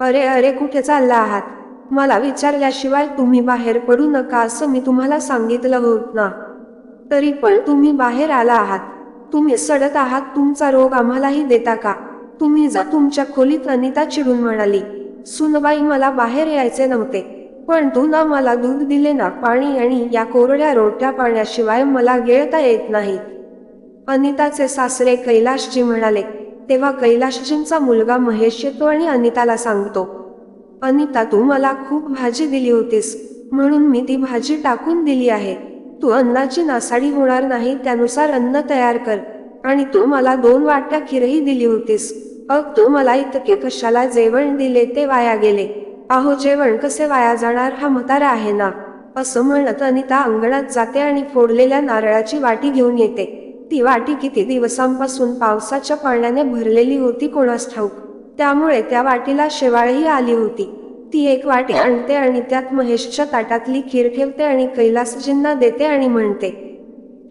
अरे अरे कुठे चालला आहात? मला विचारल्याशिवाय तुम्ही बाहेर पडू नका असं मी तुम्हाला सांगितलं होत ना. तरी पण तुम्ही बाहेर आला आहात. तुम्ही सडत आहात तुमचा रोग आम्हालाही देता का? तुम्ही जा तुमच्या खोलीत अनिता चिडून म्हणाली सुनबाई मला बाहेर यायचे नव्हते पण तू ना मला दूध दिले ना पाणी आणि या कोरड्या रोट्या पाण्याशिवाय मला गिळता येत नाही. अनिताचे सासरे कैलाशजी म्हणाले तेव्हा कैलाशजींचा मुलगा महेश येतो आणि अनिताला सांगतो अनिता तू मला खूप भाजी दिली होतीस म्हणून मी ती भाजी टाकून दिली आहे. तू अन्नाची नासाडी होणार नाही त्यानुसार अन्न तयार कर. आणि तू मला दोन वाट्या खीरही दिली होतीस. अग तू मला इतके कशाला जेवण दिले ते वाया गेले. अहो जेवण कसे वाया जाणार हा म्हातारा आहे ना. असं म्हणत अनिता अंगणात जाते आणि फोडलेल्या नारळाची वाटी घेऊन येते. ती वाटी किती दिवसांपासून पावसाच्या पाण्याने भरलेली होती कोणास ठाऊक. त्यामुळे त्या वाटीला शेवाळही आली होती. ती एक वाटी आणते आणि त्यात महेशच्या ताटातली खीर ठेवते आणि कैलासजींना देते आणि म्हणते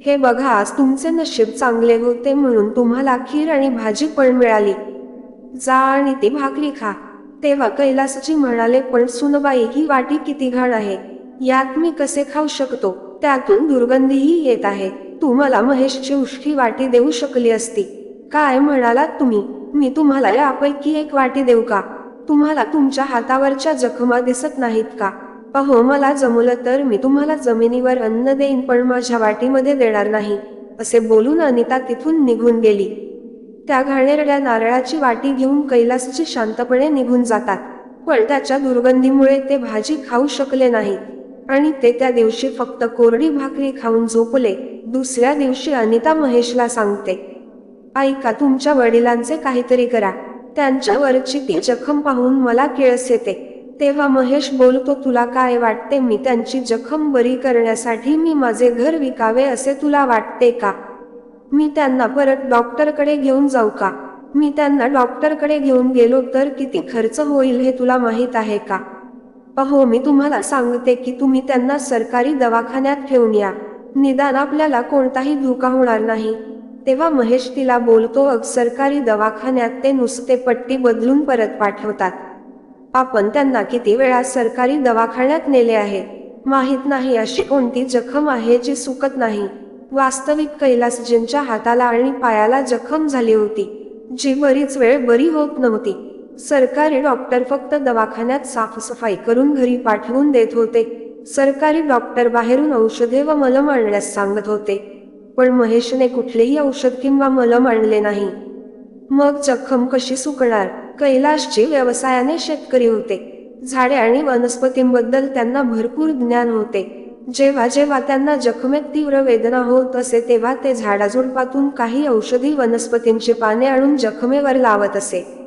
हे बघा आज तुमचे नशीब चांगले होते म्हणून तुम्हाला खीर आणि भाजी पण मिळाली. जा आणि ती भाकरी खा. तेव्हा कैलासजी म्हणाले पण सुनबाई ही वाटी किती घाण आहे. यात मी कसे खाऊ शकतो? त्यातून दुर्गंधीही येत आहे. तू मला महेशची उष्टी वाटी देऊ शकली असती. काय म्हणालात तुम्ही? मी तुम्हाला यापैकी एक वाटी देऊ का? तुम्हाला तुमच्या हातावरच्या जखमा दिसत नाहीत का? पाहो मला जमलं तर मी तुम्हाला जमिनीवर अन्न देईन पण माझ्या वाटीमध्ये देणार नाही असे बोलून अनिता तिथून निघून गेली. त्या घाणेरड्या नारळाची वाटी घेऊन कैलासची शांतपणे निघून जातात पण त्याच्या दुर्गंधीमुळे ते भाजी खाऊ शकले नाहीत. आणि ते त्या दिवशी फक्त कोरडी भाकरी खाऊन झोपले. दुसऱ्या दिवशी अनिता महेशला सांगते ऐका तुमच्या वडिलांचे काहीतरी करा. त्यांच्यावरची ती जखम पाहून मला किळस येते. तेव्हा महेश बोलतो तुला काय वाटते? मी त्यांची जखम बरी करण्यासाठी मी माझे घर विकावे असे तुला वाटते का? मी त्यांना परत डॉक्टरकडे घेऊन जाऊ का? मी त्यांना डॉक्टरकडे घेऊन गेलो तर किती खर्च होईल हे तुला माहीत आहे का? अहो मी तुम्हाला सांगते की तुम्ही त्यांना सरकारी दवाखान्यात ठेवून या. निदान आपल्याला कोणताही धोका होणार नाही. तेव्हा महेश तिला बोलतो अग सरकारी दवाखान्यात ते नुसते पट्टी बदलून परत पाठवतात. आपण त्यांना किती वेळा सरकारी दवाखान्यात नेले आहे? माहीत नाही अशी कोणती जखम आहे जी सुकत नाही. वास्तविक कैलासजींच्या हाताला आणि पायाला जखम झाली होती जी बरीच वेळ बरी होत नव्हती. सरकारी डॉक्टर फक्त दवाखान्यात साफसफाई करून घरी पाठवून देत होते. सरकारी डॉक्टर बाहेरून औषधे व मलम आणण्यास सांगत होते. पण महेशने कुठलेही औषध किंवा मलम आणले नाही. मग जखम कशी सुकणार? कैलाशचे व्यवसायाने शेतकरी होते. झाडे आणि वनस्पतींबद्दल त्यांना भरपूर ज्ञान होते. जेव्हा जेव्हा त्यांना जखमेत तीव्र वेदना होत असे तेव्हा ते झाडाझुडपातून काही औषधी वनस्पतींची पाने आणून जखमेवर लावत असे.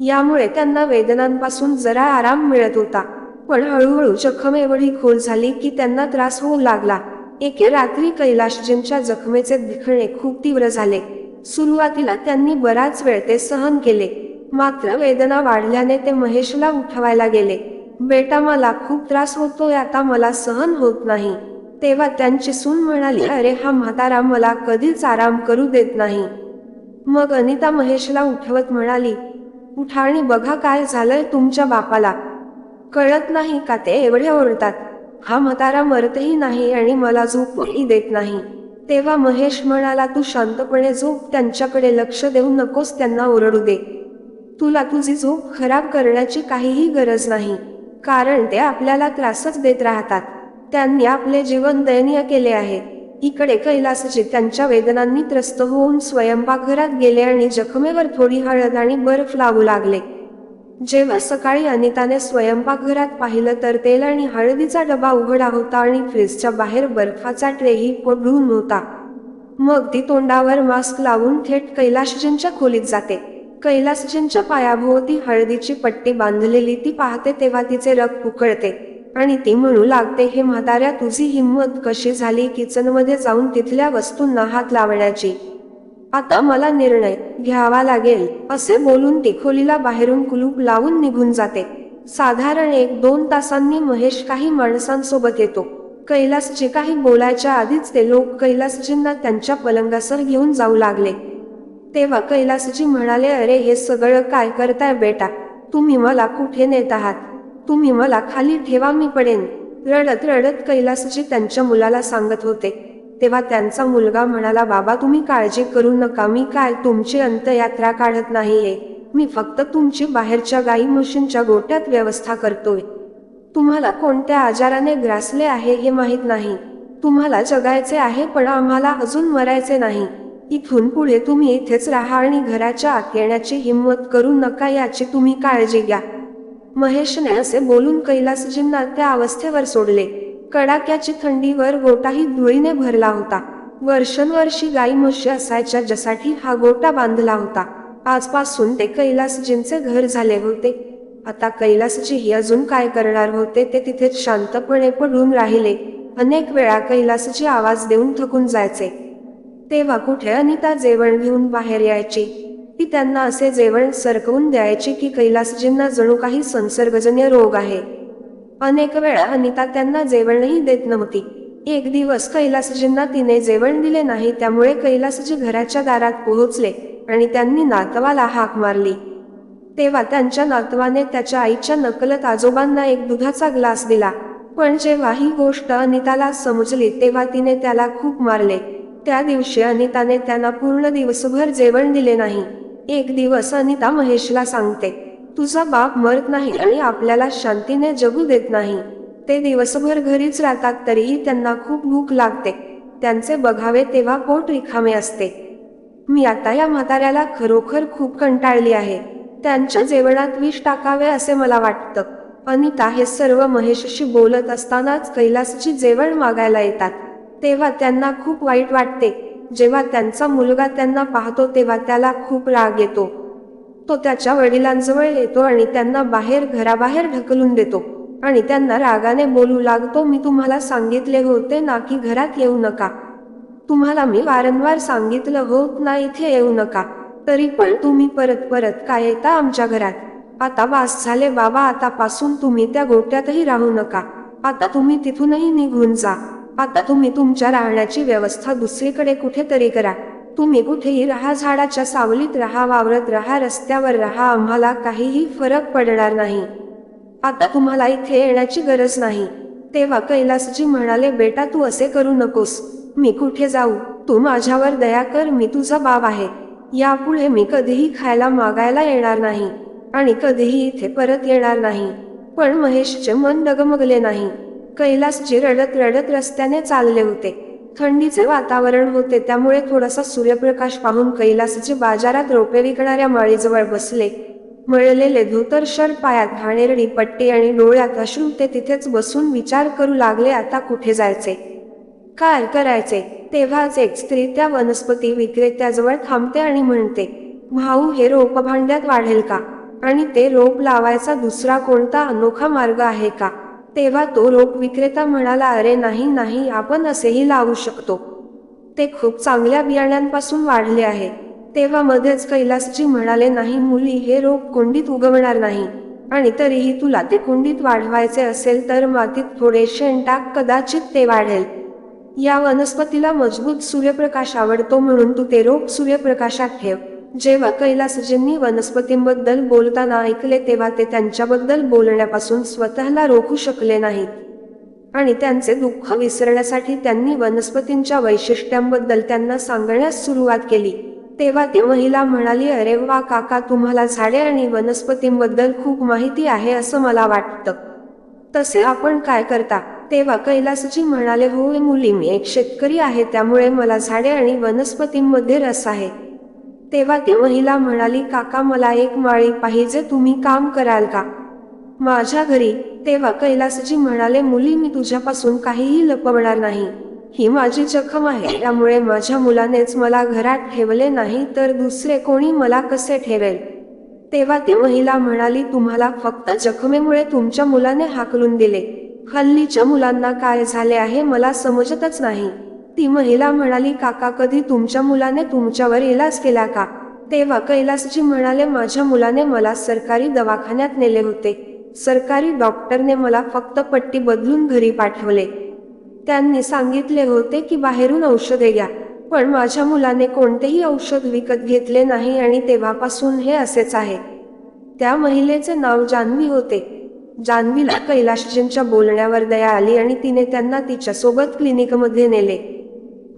यामुळे त्यांना वेदनांपासून जरा आराम मिळत होता. पण हळूहळू जखम एवढी खोल झाली की त्यांना त्रास होऊ लागला. एके रात्री कैलाशजींच्या जखमेचे दिखणे खूप तीव्र झाले. सुरुवातीला त्यांनी बराच वेळ ते सहन केले. मात्र वेदना वाढल्याने ते महेशला उठवायला गेले. बेटा मला खूप त्रास होतोय आता मला सहन होत नाही. तेव्हा त्यांची सून म्हणाली अरे हा म्हातारा मला कधीच आराम करू देत नाही. मग अनिता महेशला उठवत म्हणाली उठाणी आणि बघा काय झालंय तुमच्या बापाला. कळत नाही का ते एवढे ओरडतात. हा म्हातारा मरतही नाही आणि मला झोपही देत नाही. तेव्हा महेश म्हणाला तू शांतपणे झोप त्यांच्याकडे लक्ष देऊ नकोस त्यांना ओरडू दे. तुला तुझी झोप खराब करण्याची काहीही गरज नाही. कारण ते आपल्याला त्रासच देत राहतात. त्यांनी आपले जीवन दयनीय केले आहे. इकडे कैलासचे त्यांच्या वेदनांनी त्रस्त होऊन स्वयंपाकघरात गेले आणि जखमेवर थोडी हळद आणि बर्फ लावू लागले. जेव्हा सकाळी अनिताने स्वयंपाकघरात पाहिलं तर तेल आणि हळदीचा डबा उघडा होता आणि फ्रीजच्या बाहेर बर्फाचा ट्रेही पडून होता. मग ती तोंडावर मास्क लावून थेट कैलाशजींच्या खोलीत जाते. कैलासजींच्या पायाभोवती हळदीची पट्टी बांधलेली ती पाहते तेव्हा तिचे रग उकळते. आणि ती म्हणू लागते हे म्हाताऱ्या तुझी हिंमत कशी झाली किचनमध्ये जाऊन तिथल्या वस्तूंना हात लावण्याची? आता मला निर्णय घ्यावा लागेल असे बोलून ती खोलीला बाहेरून कुलूप लावून निघून जाते. साधारण एक दोन तासांनी महेश काही माणसांसोबत येतो. कैलासजी काही बोलायच्या आधीच ते लोक कैलासजींना त्यांच्या पलंगासर घेऊन जाऊ लागले. तेव्हा कैलासजी म्हणाले अरे हे सगळं काय करताय बेटा? तुम्ही मला कुठे नेत आहात? तुम्ही मला खाली ठेवा मी पडेन. रडत रडत कैलासजी त्यांच्या मुलाला सांगत होते. तेव्हा त्यांचा मुलगा म्हणाला बाबा तुम्ही काळजी करू नका. मी काय तुमची अंतयात्रा काढत नाहीये. मी फक्त तुमची बाहेरच्या गाई म्हशींच्या गोट्यात व्यवस्था करतोय. तुम्हाला कोणत्या आजाराने ग्रासले आहे हे माहीत नाही. तुम्हाला जगायचे आहे पण आम्हाला अजून मरायचे नाही. इथून पुढे तुम्ही इथेच राहा आणि घराच्या आत येण्याची हिंमत करू नका याची तुम्ही काळजी घ्या. महेशने असे बोलून कैलासजींना त्या अवस्थेवर सोडले. कडाक्याची थंडीवर गोटाही धुळीने भरला होता. वर्षानुवर्षी गाई म्हशी असायच्या ज्यासाठी हा गोटा बांधला होता. आजपासून ते कैलासजींचे घर झाले होते. आता कैलासजी ही अजून काय करणार होते ते तिथेच शांतपणे पडून राहिले. अनेक वेळा कैलासजी आवाज देऊन थकून जायचे. तेव्हा कुठे अनिता जेवण घेऊन बाहेर यायची? ती त्यांना असे जेवण सरकवून द्यायची की कैलासजींना जणू काही संसर्गजन्य रोग आहे. अनेक वेळा अनिता त्यांना जेवणही देत नव्हती. एक दिवस कैलासजींना तिने जेवण दिले नाही त्यामुळे कैलासजी घराच्या दारात पोहोचले आणि त्यांनी नातवाला हाक मारली. तेव्हा त्यांच्या नातवाने त्याच्या आईच्या नकलत आजोबांना एक दुधाचा ग्लास दिला. पण जेव्हा ही गोष्ट अनिताला समजली तेव्हा तिने त्याला खूप मारले. त्या दिवशी अनिताने त्यांना पूर्ण दिवसभर जेवण दिले नाही. एक दिवस अनिता महेशला सांगते तुझा बाप मरत नाही आणि आपल्याला शांतीने जगू देत नाही. ते दिवसभर घरीच राहतात तरीही त्यांना खूप भूक लागते. त्यांचे बघावे तेव्हा पोट रिकामे असते. मी आता या म्हाताऱ्याला खरोखर खूप कंटाळली आहे. त्यांच्या जेवणात विष टाकावे असे मला वाटतं. अनिता हे सर्व महेशशी बोलत असतानाच कैलासची जेवण मागायला येतात. तेव्हा त्यांना खूप वाईट वाटते. जेव्हा त्यांचा मुलगा त्यांना पाहतो तेव्हा त्याला खूप राग येतो. तो त्याच्या वडिलांजवळ येतो आणि त्यांना बाहेर घराबाहेर ढकलून देतो. आणि त्यांना रागाने बोलू लागतो मी तुम्हाला सांगितले होते ना की घरात येऊ नका. तुम्हाला मी वारंवार सांगितलं होत ना इथे येऊ नका. तरी पण तुम्ही परत परत काय येता आमच्या घरात? आता वास झाले बाबा आतापासून तुम्ही त्या गोट्यातही राहू नका. आता तुम्ही तिथूनही निघून जा. आता तुम्ही तुमच्या राहण्याची व्यवस्था दुसरीकडे कुठेतरी करा. तुम्ही कुठेही राहा झाडाच्या सावलीत राहा वावरत राहा रस्त्यावर राहा आम्हाला काहीही फरक पडणार नाही. आता तुम्हाला इथे येण्याची गरज नाही. तेव्हा कैलासजी म्हणाले बेटा तू असे करू नकोस. मी कुठे जाऊ? तू माझ्यावर दया कर मी तुझा बाब आहे. यापुढे मी कधीही खायला मागायला येणार नाही आणि कधीही इथे परत येणार नाही. पण महेशचे मन डगमगले नाही. कैलासजी रडत रडत रस्त्याने चालले होते. थंडीचे वातावरण होते त्यामुळे थोडासा सूर्यप्रकाश पाहून कैलासजी बाजारात रोपे विकणाऱ्या माळीजवळ बसले. मळलेले धोतर शर्ट पायात घाणेरडी पट्टी आणि डोळ्यात अश्रू ते तिथेच बसून विचार करू लागले आता कुठे जायचे? काय करायचे? तेव्हाच एक स्त्री त्या वनस्पती विक्रेत्याजवळ थांबते आणि म्हणते भाऊ हे रोप भांड्यात वाढेल का? आणि ते रोप लावायचा दुसरा कोणता अनोखा मार्ग आहे का? तेव्हा तो रोप विक्रेता म्हणाला अरे नाही नाही आपण असेही लावू शकतो. ते खूप चांगल्या बियाण्यांपासून वाढले आहे. तेव्हा मध्येच कैलासजी म्हणाले नाही मुली हे रोप कुंडीत उगवणार नाही. आणि तरीही तुला ते कुंडीत वाढवायचे असेल तर मातीत थोडे शेण टाक कदाचित ते वाढेल. या वनस्पतीला मजबूत सूर्यप्रकाश आवडतो म्हणून तू ते रोप सूर्यप्रकाशात ठेव. जेव्हा कैलासजींनी वनस्पतींबद्दल बोलताना ऐकले तेव्हा ते त्यांच्याबद्दल बोलण्यापासून स्वतःला रोखू शकले नाहीत. आणि त्यांचे दुःख विसरण्यासाठी त्यांनी वनस्पतींच्या वैशिष्ट्यांबद्दल त्यांना सांगण्यास सुरुवात केली. तेव्हा ती महिला म्हणाली अरे वा काका तुम्हाला झाडे आणि वनस्पतींबद्दल खूप माहिती आहे असं मला वाटतं. तसे आपण काय करता? तेव्हा कैलासजी म्हणाले होय मुली मी एक शेतकरी आहे त्यामुळे मला झाडे आणि वनस्पतींमध्ये रस आहे. तेव्हा ती महिला म्हणाली काका मला एक माळी पाहिजे तुम्ही काम कराल का? माझ्या घरी. तेव्हा कैलासजी म्हणाले मुली मी तुझ्यापासून काहीही लपवणार नाही. ही माझी जखम आहे. त्यामुळे माझ्या मुलानेच मला घरात ठेवले नाही तर दुसरे कोणी मला कसे ठेवेल? तेव्हा ती महिला म्हणाली तुम्हाला फक्त जखमेमुळे तुमच्या मुलाने हाकलून दिले. हल्लीच्या मुलांना काय झाले आहे मला समजतच नाही. ती महिला म्हणाली काका कधी तुमच्या मुलाने तुमच्यावर इलाज केला का? तेव्हा कैलासजी म्हणाले माझ्या मुलाने मला सरकारी दवाखान्यात नेले होते. सरकारी डॉक्टरने मला फक्त पट्टी बदलून घरी पाठवले. त्यांनी सांगितले होते की बाहेरून औषधे घ्या पण माझ्या मुलाने कोणतेही औषध विकत घेतले नाही आणि तेव्हापासून हे असेच आहे. त्या महिलेचे नाव जान्हवी होते. जान्हवीला कैलाशजींच्या बोलण्यावर दया आली आणि तिने त्यांना तिच्यासोबत क्लिनिकमध्ये नेले.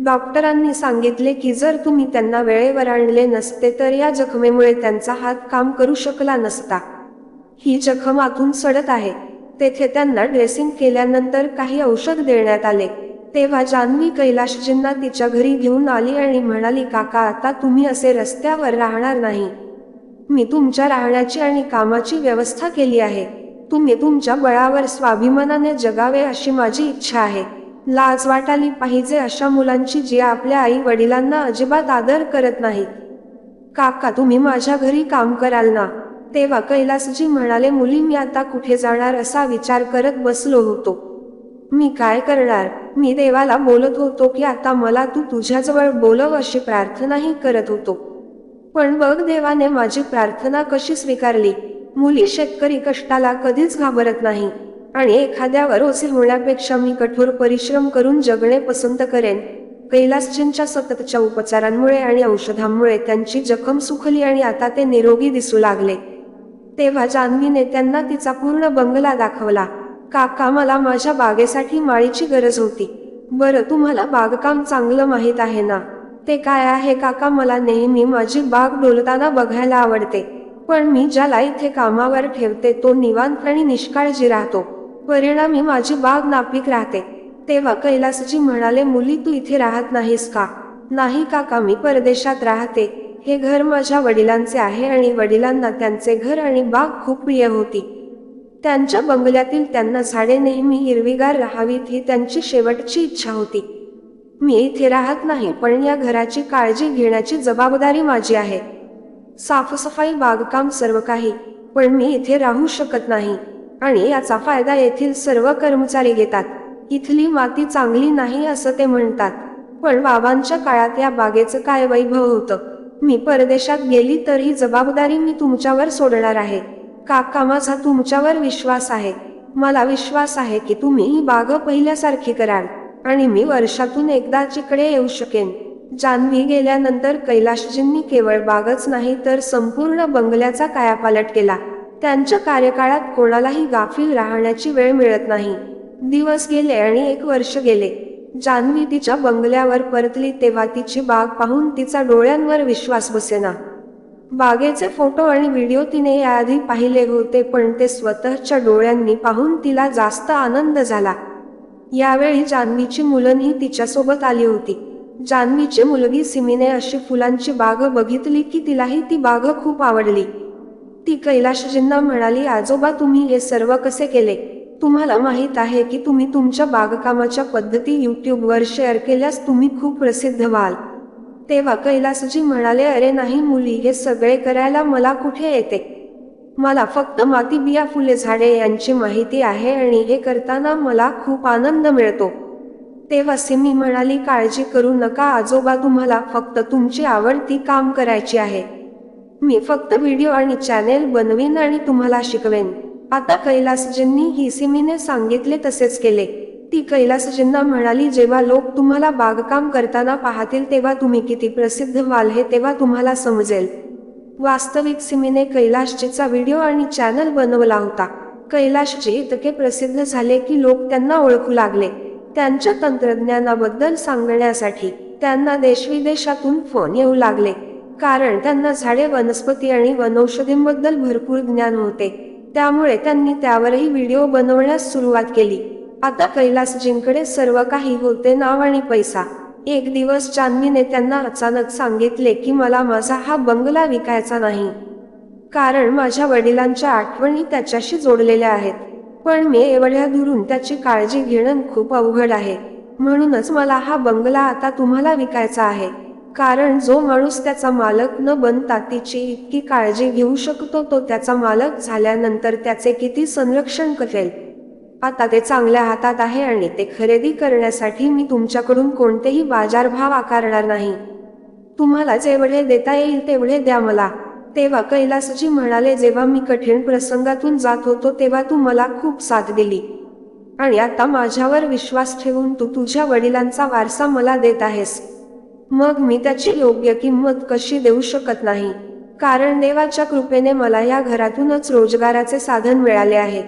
डॉक्टरांनी सांगितले की जर तुम्ही त्यांना वेळेवर आणले नसते तर या जखमेमुळे त्यांचा हात काम करू शकला नसता. ही जखम आतून सडत आहे. तेथे त्यांना ड्रेसिंग केल्यानंतर काही औषध देण्यात आले. तेव्हा जान्हवी कैलाशजींना तिच्या घरी घेऊन आली आणि म्हणाली काका आता तुम्ही असे रस्त्यावर राहणार नाही. मी तुमच्या राहण्याची आणि कामाची व्यवस्था केली आहे. तुम्ही तुमच्या बळावर स्वाभिमानाने जगावे अशी माझी इच्छा आहे. लाज वाटाली पाहिजे अशा मुलांची जी आपल्या आई वडिलांना अजिबात आदर करत नाहीत. काका तुम्ही माझ्या घरी काम कराल ना? तेव्हा कैलासजी म्हणाले मुली मी आता कुठे जाणार असा विचार करत बसलो होतो. मी काय करणार? मी देवाला बोलत होतो की आता मला तू तुझ्याजवळ बोलव अशी प्रार्थनाही करत होतो. पण बघ देवाने माझी प्रार्थना कशी स्वीकारली? मुली शेतकरी कष्टाला कधीच घाबरत नाही. आणि एखाद्यावर ओझे होण्यापेक्षा मी कठोर परिश्रम करून जगणे पसंत करेन. कैलासजींच्या सततच्या उपचारांमुळे आणि औषधांमुळे त्यांची जखम सुखली आणि आता ते निरोगी दिसू लागले. तेव्हा जान्हवीने त्यांना तिचा पूर्ण बंगला दाखवला. काका मला माझ्या बागेसाठी माळीची गरज होती. बरं तुम्हाला बागकाम चांगलं माहीत आहे ना? ते काय आहे काका मला नेहमी माझी बाग डोलताना बघायला आवडते. पण मी ज्याला इथे कामावर ठेवते तो निवांत आणि निष्काळजी राहतो. परिणामी माझी बाग नापीक राहते. तेव्हा कैलासजी म्हणाले मुली तू इथे राहत नाहीस का? नाही काका मी परदेशात राहते. हे घर माझ्या वडिलांचे आहे आणि वडिलांना त्यांचे घर आणि बाग खूप प्रिय होती. त्यांच्या बंगल्यातील त्यांना झाडे नेहमी हिरवीगार राहावीत ही त्यांची शेवटची इच्छा होती. मी इथे राहत नाही पण या घराची काळजी घेण्याची जबाबदारी माझी आहे. साफसफाई बागकाम सर्व काही पण मी इथे राहू शकत नाही. आणि याचा फायदा येथील सर्व कर्मचारी घेतात. इथली माती चांगली नाही असं ते म्हणतात. पण बाबांच्या काळात या बागेचं काय वैभव होतं? मी परदेशात गेली तर ही जबाबदारी मी तुमच्यावर सोडणार आहे. काका माझा तुमच्यावर विश्वास आहे. मला विश्वास आहे की तुम्ही ही बाग पहिल्यासारखी कराल आणि मी वर्षातून एकदा जिकडे येऊ शकेन. जान्हवी गेल्यानंतर कैलाशजींनी केवळ बागच नाही तर संपूर्ण बंगल्याचा कायापालट केला. त्यांच्या कार्यकाळात कोणालाही गाफील राहण्याची वेळ मिळत नाही. दिवस गेले आणि एक वर्ष गेले. जान्हवी तिच्या बंगल्यावर परतली तेव्हा तिची बाग पाहून तिचा डोळ्यांवर विश्वास बसेना. बागेचे फोटो आणि व्हिडिओ तिने याआधी पाहिले होते पण ते स्वतःच्या डोळ्यांनी पाहून तिला जास्त आनंद झाला. यावेळी जान्हवीची मुलंही तिच्यासोबत आली होती. जान्हवीची मुलगी सिमीने अशी फुलांची बाग बघितली की तिलाही ती बाग खूप आवडली. ती कैलाशजींना म्हणाली आजोबा तुम्ही हे सर्व कसे केले? तुम्हाला माहीत आहे की तुम्ही तुमच्या बागकामाच्या पद्धती यूट्यूबवर शेअर केल्यास तुम्ही खूप प्रसिद्ध व्हाल. तेव्हा कैलासजी म्हणाले अरे नाही मुली हे सगळे करायला मला कुठे येते? मला फक्त माती बिया फुले झाडे यांची माहिती आहे आणि हे करताना मला खूप आनंद मिळतो. तेव्हा सिमी म्हणाली काळजी करू नका आजोबा तुम्हाला फक्त तुमची आवडती काम करायची आहे. मी फक्त व्हिडिओ आणि चॅनेल बनवीन आणि तुम्हाला शिकवेन. आता कैलासजींनी ही सिमीने सांगितले तसेच केले. ती कैलासजींना म्हणाली जेव्हा लोक तुम्हाला बागकाम करताना पाहतील तेव्हा तुम्ही किती प्रसिद्ध व्हाल हे तेव्हा तुम्हाला समजेल. वास्तविक सिमीने कैलाशजीचा व्हिडिओ आणि चॅनल बनवला होता. कैलाशजी इतके प्रसिद्ध झाले की लोक त्यांना ओळखू लागले. त्यांच्या तंत्रज्ञानाबद्दल सांगण्यासाठी त्यांना देशविदेशातून फोन येऊ लागले. कारण त्यांना झाडे वनस्पती आणि वनौषधींबद्दल भरपूर ज्ञान होते. त्यामुळे त्यांनी त्यावरही व्हिडिओ बनवण्यास सुरुवात केली. आता कैलासजींकडे सर्व काही होते नाव आणि पैसा. एक दिवस चांदनीने त्यांना अचानक सांगितले की मला माझा हा बंगला विकायचा नाही. कारण माझ्या वडिलांच्या आठवणी त्याच्याशी जोडलेल्या आहेत. पण मी एवढ्या दुरून त्याची काळजी घेणं खूप अवघड आहे. म्हणूनच मला हा बंगला आता तुम्हाला विकायचा आहे. कारण जो माणूस त्याचा मालक न बनता तिची इतकी काळजी घेऊ शकतो तो त्याचा मालक झाल्यानंतर त्याचे किती संरक्षण करेल? आता ते चांगल्या हातात आहे आणि ते खरेदी करण्यासाठी मी तुमच्याकडून कोणतेही बाजारभाव आकारणार नाही. तुम्हाला जेवढे देता येईल तेवढे द्या मला. तेव्हा कैलासजी म्हणाले जेव्हा मी कठीण प्रसंगातून जात होतो तेव्हा तू मला खूप साथ दिली. आणि आता माझ्यावर विश्वास ठेवून तू तुझ्या वडिलांचा वारसा मला देत आहेस. मग मी त्याची योग्य किंमत कशी देऊ शकत नाही? कारण देवाच्या कृपेने मला या घरातूनच रोजगाराचे साधन मिळाले आहे.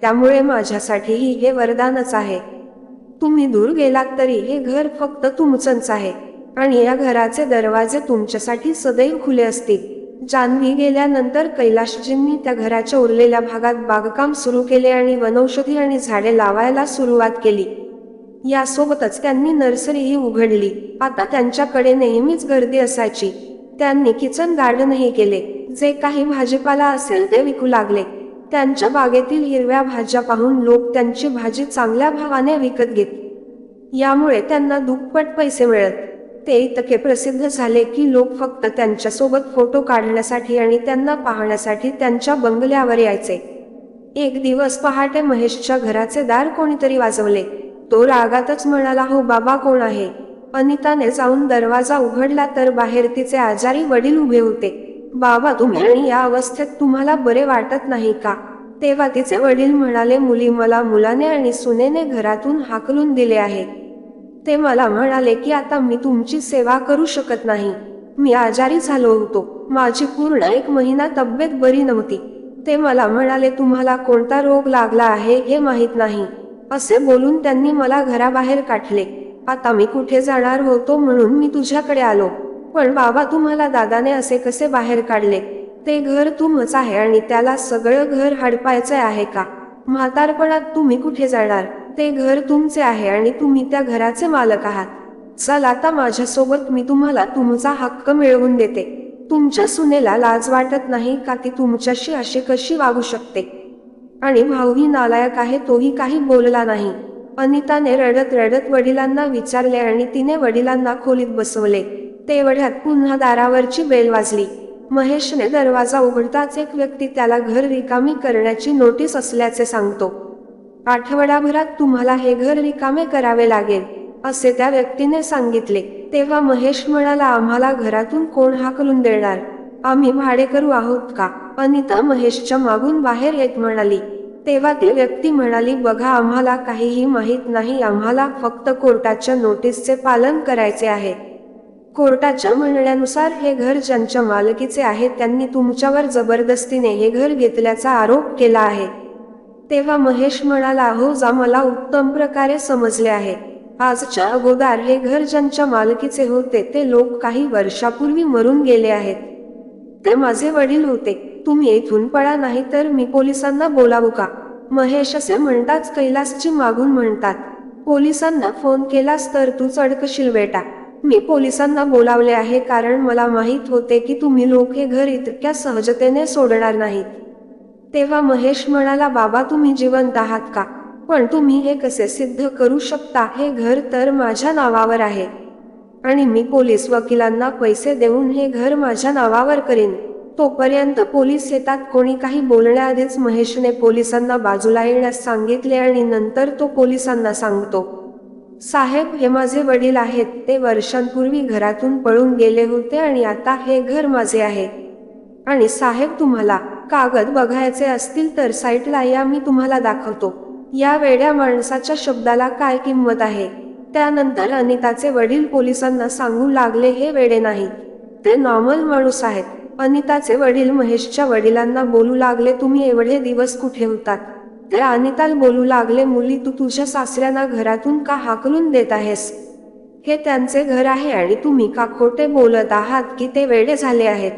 त्यामुळे माझ्यासाठीही हे वरदानच आहे. तुम्ही दूर गेलात तरी हे घर फक्त तुमचंच आहे. आणि या घराचे दरवाजे तुमच्यासाठी सदैव खुले असतील. जान्हवी गेल्यानंतर कैलाशजींनी त्या घराच्या उरलेल्या भागात बागकाम सुरू केले आणि वनौषधी आणि झाडे लावायला सुरुवात केली. यासोबतच त्यांनी नर्सरीही उघडली. आता त्यांच्याकडे नेहमीच गर्दी असायची. त्यांनी किचन गार्डनही केले. जे काही भाजीपाला असेल ते विकू लागले. त्यांच्या बागेतील हिरव्या भाज्या पाहून लोक त्यांची भाजी चांगल्या भावाने विकत घेत. यामुळे त्यांना दुप्पट पैसे मिळत. ते इतके प्रसिद्ध झाले की लोक फक्त त्यांच्यासोबत फोटो काढण्यासाठी आणि त्यांना पाहण्यासाठी त्यांच्या बंगल्यावर यायचे. एक दिवस पहाटे महेशच्या घराचे दार कोणीतरी वाजवले. तो रागातच म्हणाला हो बाबा कोण आहे? अनिताने जाऊन दरवाजा उघडला तर बाहेर तिचे आजारी वडील उभे होते. बाबा तुम्ही आणि या अवस्थेत तुम्हाला बरे वाटत नाही का? तेव्हा तिचे वडील म्हणाले मुली मला मुलाने आणि सुनेने घरातून हाकलून दिले आहे. ते मला म्हणाले की आता मी तुमची सेवा करू शकत नाही. मी आजारी झालो होतो. माझी पूर्ण एक महिना तब्येत बरी नव्हती. ते मला म्हणाले तुम्हाला कोणता रोग लागला आहे हे माहीत नाही. असे बोलून त्यांनी मला घराबाहेर काढले. आता मी कुठे जाणार होतो म्हणून मी तुझ्याकडे आलो. पण बाबा तुम्हाला दादाने असे कसे बाहेर काढले? ते घर तुमच आहे आणि त्याला सगळं घर हडपायचं आहे का? म्हातारपणात तुम्ही कुठे जाणार? ते घर तुमचे आहे आणि तुम्ही त्या घराचे मालक आहात. चल आता माझ्यासोबत मी तुम्हाला तुमचा हक्क मिळवून देते. तुमच्या सुनेला लाज वाटत नाही का ती तुमच्याशी अशी कशी वागू शकते? आणि भाऊही नालायक आहे तोही काही बोलला नाही. अनिताने रडत रडत वडिलांना विचारले आणि तिने वडिलांना खोलीत बसवले. तेवढ्यात पुन्हा दारावरची बेल वाजली. महेशने दरवाजा उघडताच एक व्यक्ती त्याला घर रिकामी करण्याची नोटीस असल्याचे सांगतो. आठवडाभरात तुम्हाला हे घर रिकामे करावे लागेल असे त्या व्यक्तीने सांगितले. तेव्हा महेश म्हणाला आम्हाला घरातून कोण हाकलून देणार? आम्ही भाडेकरू आहोत का? अनिता महेशच्या मागून बाहेर येत म्हणाली तेव्हा ती व्यक्ती म्हणाली बघा आम्हाला काहीही माहीत नाही आम्हाला फक्त कोर्टाच्या नोटीसचे पालन करायचे आहे. कोर्टाच्या म्हणण्यानुसार हे घर ज्यांच्या मालकीचे आहे त्यांनी तुमच्यावर जबरदस्तीने हे घर घेतल्याचा आरोप केला आहे. तेव्हा महेश म्हणाला हो जा मला उत्तम प्रकारे समजले आहे. आजच्या अगोदर हे घर ज्यांच्या मालकीचे होते ते लोक काही वर्षापूर्वी मरून गेले आहेत. ते माझे वडील होते. तुम्ही येथून पळा नाही तर मी पोलिसांना बोलावू का? महेश असे म्हणताच कैलासची मागून म्हणतात. पोलिसांना फोन केलास तर तू चढकशील बेटा. मी पोलिसांना बोलावले आहे कारण मला माहीत होते की तुम्ही लोक हे घर इतक्या सहजतेने सोडणार नाहीत. तेव्हा महेश म्हणाला बाबा तुम्ही जिवंत आहात का? पण तुम्ही हे कसे सिद्ध करू शकता? हे घर तर माझ्या नावावर आहे. आणि मी पोलीस वकिलांना पैसे देऊन हे घर माझ्या नावावर करीन. तोपर्यंत पोलीस येतात. कोणी काही बोलण्याआधीच महेशने पोलिसांना बाजूला येण्यास सांगितले आणि नंतर तो पोलिसांना सांगतो साहेब हे माझे वडील आहेत. ते वर्षांपूर्वी घरातून पळून गेले होते आणि आता हे घर माझे आहे. आणि साहेब तुम्हाला कागद बघायचे असतील तर साईटला या मी तुम्हाला दाखवतो. या वेड्या माणसाच्या शब्दाला काय किंमत आहे त्यानंतर अनिताचे वडील पोलिसांना सांगू लागले हे वेडे नाही. ते नॉर्मल माणूस आहेत. अनिताचे वडील महेशच्या वडिलांना बोलू लागले तुम्ही एवढे दिवस कुठे होतात तर अनिताल बोलू लागले मुली तू तुझ्या सासऱ्यांना घरातून का हाकलून देत आहेस? हे त्यांचे घर आहे आणि तुम्ही का खोटे बोलत आहात की ते वेडे झाले आहेत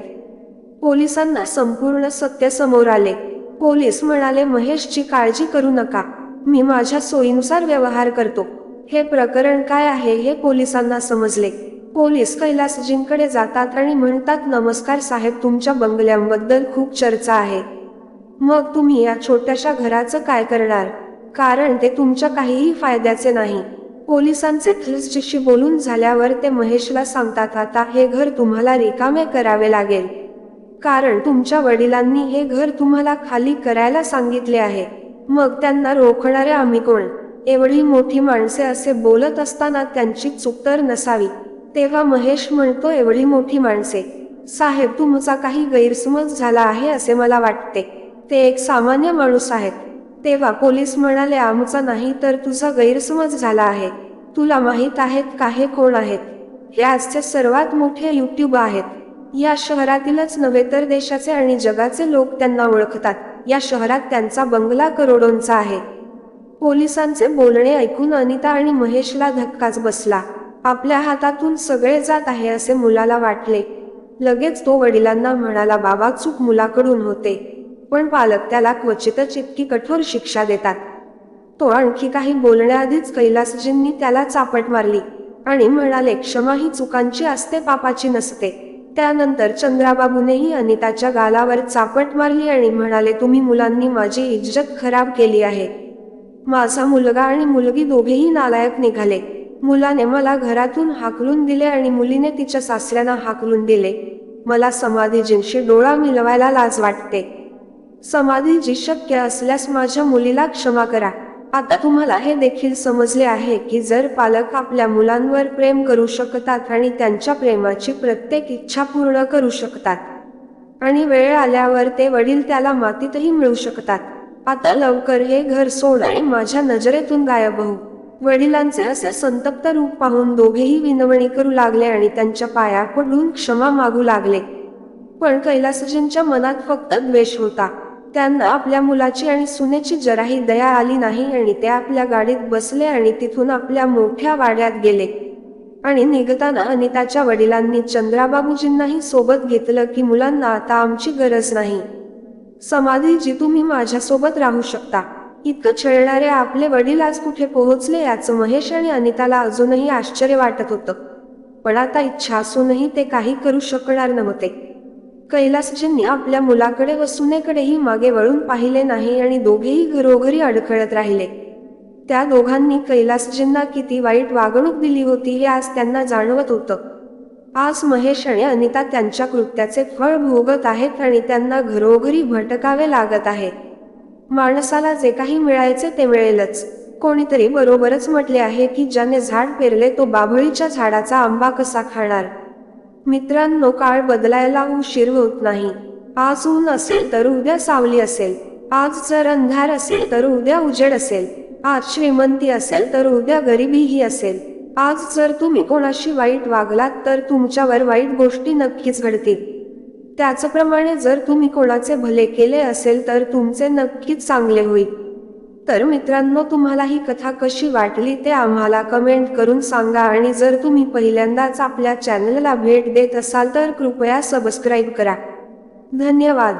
पोलिसांना संपूर्ण सत्य समोर आले. पोलीस म्हणाले महेशची काळजी करू नका. मी माझ्या सोयीनुसार व्यवहार करतो. हे प्रकरण काय आहे हे पोलिसांना समजले. पोलीस कैलासजींकडे जातात आणि म्हणतात नमस्कार साहेब तुमच्या बंगल्यांबद्दल खूप चर्चा आहे. मग तुम्ही या छोट्याशा घराचं काय करणार? कारण ते तुमच्या काहीही फायद्याचे नाही. पोलिसांचे थ्रिस्टशी बोलून झाल्यावर ते महेशला सांगतात आता हे घर तुम्हाला रिकामे करावे लागेल. कारण तुमच्या वडिलांनी हे घर तुम्हाला खाली करायला सांगितले आहे. मग त्यांना रोखणारे आम्ही कोण? एवढी मोठी माणसे असे बोलत असताना त्यांची चूक तर नसावी. तेव्हा महेश म्हणतो एवढी मोठी माणसे. साहेब तुमचा काही गैरसमज झाला आहे असे मला वाटते. ते एक सामान्य माणूस आहेत. तेव्हा पोलीस म्हणाले आमचा नाही तर तुझा गैरसमज झाला आहे. तुला माहीत आहेत का हे कोण आहेत? हे आजचे सर्वात मोठे युट्यूब आहेत. या शहरातीलच नव्हे तर देशाचे आणि जगाचे लोक त्यांना ओळखतात. या शहरात त्यांचा बंगला करोडोंचा आहे. पोलिसांचे बोलणे ऐकून अनिता आणि महेशला धक्काच बसला. आपल्या हातातून सगळे जात आहे असे मुलाला वाटले. लगेच तो वडिलांना म्हणाला बाबा चूक मुलाकडून होते. पण पालक त्याला क्वचितच इतकी कठोर शिक्षा देतात. तो आणखी काही बोलण्याआधीच कैलासजींनी त्याला चापट मारली आणि म्हणाले क्षमा ही चुकांची असते पापाची नसते. त्यानंतर चंद्राबाबूनेही अनिताच्या गालावर चापट मारली आणि म्हणाले तुम्ही मुलांनी माझी इज्जत खराब केली आहे. माझा मुलगा आणि मुलगी दोघेही नालायक निघाले. मुलाने मला घरातून हाकलून दिले आणि मुलीने तिच्या सासऱ्यांना हाकलून दिले. मला समाधीजींशी डोळा मिळवायला लाज वाटते. समाधीजी शक्य असल्यास माझ्या मुलीला क्षमा करा. आता तुम्हाला हे देखील समजले आहे की जर पालक आपल्या मुलांवर प्रेम करू शकतात आणि त्यांच्या प्रेमाची प्रत्येक इच्छा पूर्ण करू शकतात. आणि वेळ आल्यावर ते वडील त्याला मातीतही मिळू शकतात. आता लवकर हे घर सोड आणि माझ्या नजरेतून गायब होऊ. वडिलांचे असे संतप्त रूप पाहून दोघेही विनवणी करू लागले आणि त्यांच्या पाया पडून क्षमा मागू लागले. पण कैलासजींच्या मनात फक्त द्वेष होता. त्यांना आपल्या मुलाची आणि सुनेची जराही दया आली नाही आणि ते आपल्या गाडीत बसले आणि तिथून आपल्या मोठ्या वाड्यात गेले. आणि निघताना अनिताच्या वडिलांनी चंद्राबाबूजींनाही सोबत घेतलं की मुलांना आता आमची गरज नाही. समाधीजी तुम्ही माझ्यासोबत राहू शकता. इतकं छळणारे आपले वडील आज कुठे पोहोचले याचं महेश आणि अनिताला अजूनही आश्चर्य वाटत होतं. पण आता इच्छा असूनही ते काही करू शकणार नव्हते. कैलासजींनी आपल्या मुलाकडे व सुनेकडेही मागे वळून पाहिले नाही आणि दोघेही घरोघरी अडखळत राहिले. त्या दोघांनी कैलासजींना किती वाईट वागणूक दिली होती हे आज त्यांना जाणवत होतं. आज महेश आणि अनिता त्यांच्या कृत्याचे फळ भोगत आहेत आणि त्यांना घरोघरी भटकावे लागत आहे. माणसाला जे काही मिळायचे ते मिळेलच. कोणीतरी बरोबरच म्हटले आहे की ज्याने झाड पेरले तो बाभळीच्या झाडाचा आंबा कसा खाणार? मित्रांनो काळ बदलायला उशीर होत नाही. आज ऊन असेल तर उद्या सावली असेल. आज जर अंधार असेल तर उद्या उजेड असेल. आज श्रीमंती असेल तर उद्या गरिबीही असेल. आज जर तुम्ही कोणाशी वाईट वागलात तर तुमच्यावर वाईट गोष्टी नक्कीच घडतील. त्याचप्रमाणे जर तुम्ही कोणाचे भले केले असेल तर तुमचे नक्कीच चांगले होईल. तर मित्रांनो तुम्हाला ही कथा कशी वाटली ते आम्हाला कमेंट करून सांगा आणि जर तुम्ही पहिल्यांदाच आपल्या चॅनलला भेट देत असाल तर कृपया सबस्क्राईब करा. धन्यवाद.